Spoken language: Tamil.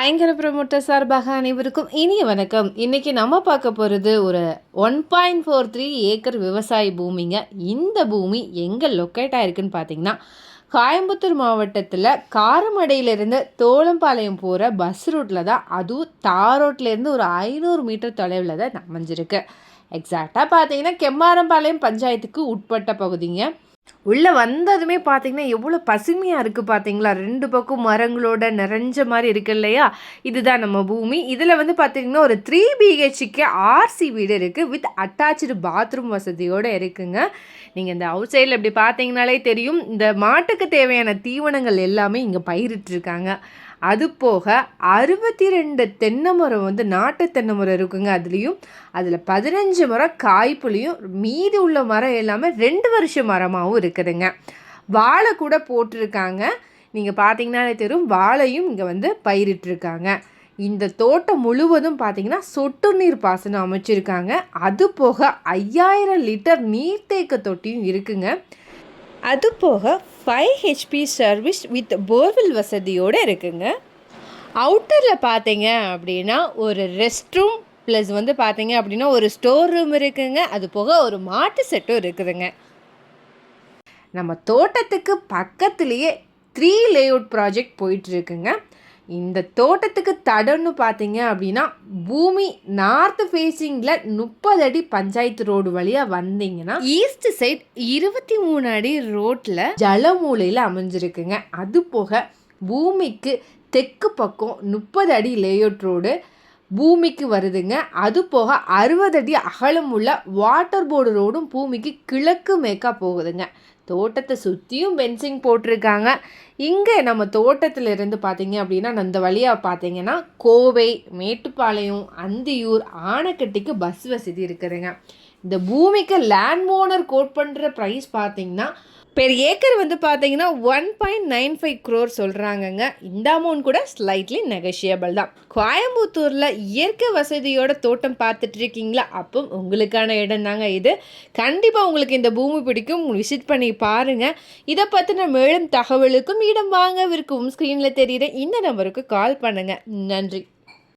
ஐங்கர ப்ரமோட்டர் சார்பாக அனைவருக்கும் இனிய வணக்கம். இன்றைக்கி நம்ம பார்க்க போகிறது ஒரு one point four three acre விவசாய பூமிங்க. இந்த பூமி எங்கே லொக்கேட் ஆயிருக்குன்னு பார்த்தீங்கன்னா கோயம்புத்தூர் மாவட்டத்தில் காரமடையிலேருந்து தோளம்பாளையம் போகிற பஸ் ரூட்டில் தான். அதுவும் தார் ரோட்லேருந்து ஒரு ஐநூறு மீட்டர் தொலைவில் தான் அமைஞ்சிருக்கு. எக்ஸாக்டாக பார்த்தீங்கன்னா கெம்மாரம்பாளையம் பஞ்சாயத்துக்கு உட்பட்ட பகுதிங்க. உள்ளே வந்ததுமே பார்த்தீங்கன்னா எவ்வளோ பசுமையாக இருக்குது பார்த்தீங்களா ரெண்டு பக்கம் மரங்களோட நிறைஞ்ச மாதிரி இருக்கு இல்லையா? இதுதான் நம்ம பூமி. இதில் வந்து பார்த்தீங்கன்னா ஒரு த்ரீ பிஹெச்கே ஆர்சி வீடு இருக்குது வித் அட்டாச்சு பாத்ரூம் வசதியோடு இருக்குங்க. நீங்கள் இந்த அவுட் சைடில் இப்படி பார்த்தீங்கனாலே தெரியும். இந்த மாட்டுக்கு தேவையான தீவனங்கள் எல்லாமே இங்கே பயிரிட்டிருக்காங்க. அது போக அறுபத்தி ரெண்டு தென்னை மரம் வந்து நாட்டு தென்னை மரம் இருக்குங்க அதுலேயும். அதில் பதினஞ்சு மரம் காய்ப்புலையும் மீதி உள்ள மரம் எல்லாமே ரெண்டு வருஷ மரமாகவும் இருக்குதுங்க. வாழை கூட போட்டிருக்காங்க. நீங்கள் பார்த்தீங்கன்னாலே தெரியும் வாழையும் இங்கே வந்து பயிரிட்டிருக்காங்க. இந்த தோட்டம் முழுவதும் பார்த்தீங்கன்னா சொட்டு நீர் பாசனம் அமைச்சிருக்காங்க. அது போக ஐயாயிரம் லிட்டர் நீர்த்தேக்க தொட்டியும் இருக்குங்க. அது போக five HP service with borewell வசதியோடு இருக்குங்க. அவுட்டரில் பார்த்தீங்க அப்படின்னா ஒரு ரெஸ்ட் ரூம் ப்ளஸ் வந்து பார்த்தீங்க அப்படின்னா ஒரு ஸ்டோர் ரூம் இருக்குங்க. அது போக ஒரு மாட்டு செட்டும் இருக்குதுங்க. நம்ம தோட்டத்துக்கு பக்கத்துலேயே த்ரீ லேஅவுட் ப்ராஜெக்ட் போயிட்டுருக்குங்க இந்த தோட்டத்துக்கு தடம்னு பார்த்தீங்க அப்படின்னா பூமி நார்த் ஃபேஸிங்கில் முப்பது அடி பஞ்சாயத்து ரோடு வழியாக வந்தீங்கன்னா ஈஸ்ட் சைட் இருபத்தி மூணு அடி ரோட்டில் ஜலமூலையில் அமைஞ்சிருக்குங்க. அது போக பூமிக்கு தெற்கு பக்கம் முப்பது அடி லேஅவுட் ரோடு பூமிக்கு வருதுங்க. அது போக அறுபது அடி அகலம் உள்ள வாட்டர் போர்டு ரோடும் பூமிக்கு கிழக்கு மேற்காக போகுதுங்க. தோட்டத்தை சுற்றியும் பென்சிங் போட்டிருக்காங்க. இங்கே நம்ம தோட்டத்தில் இருந்து பார்த்தீங்க அப்படின்னா அந்த வழியாக பார்த்தீங்கன்னா கோவை மேட்டுப்பாளையம் அந்தியூர் ஆனைக்கட்டிக்கு பஸ் வசதி இருக்குதுங்க. இந்த பூமிக்கு லேண்ட் ஓனர் கோட் பண்ணுற ப்ரைஸ் பார்த்தீங்கன்னா பெர் ஏக்கர் வந்து பார்த்தீங்கன்னா one point nine five crore சொல்கிறாங்கங்க இந்த அமௌண்ட் கூட ஸ்லைட்லி நெகஷியபிள் தான். கோயம்புத்தூரில் இயற்கை வசதியோட தோட்டம் பார்த்துட்டு இருக்கீங்களா? அப்போ உங்களுக்கான இடம் தாங்க இது. கண்டிப்பாக உங்களுக்கு இந்த பூமி பிடிக்கும். விசிட் பண்ணி பாருங்கள் இதை பற்றின மேலும் தகவலுக்கும் இடம் வாங்க விருக்கும். ஸ்க்ரீனில் தெரியுற இந்த நம்பருக்கு கால் பண்ணுங்கள் நன்றி.